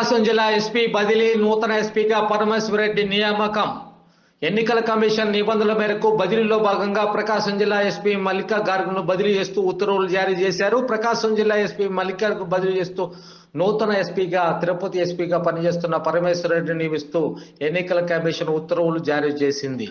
ప్రకాశం జిల్లా ఎస్పీ బదిలీ నూతన ఎస్పీగా పరమేశ్వర రెడ్డి నియామకం. ఎన్నికల కమిషన్ నిబంధనల మేరకు బదిలీలో భాగంగా ప్రకాశం జిల్లా ఎస్పీ మల్లికా గార్గ్ను బదిలీ చేస్తూ ఉత్తర్వులు జారీ చేశారు. ప్రకాశం జిల్లా ఎస్పీ మల్లికార్కు బదిలీ చేస్తూ నూతన ఎస్పీగా తిరుపతి ఎస్పీగా పనిచేస్తున్న పరమేశ్వర రెడ్డిని నియమిస్తూ ఎన్నికల కమిషన్ ఉత్తర్వులు జారీ చేసింది.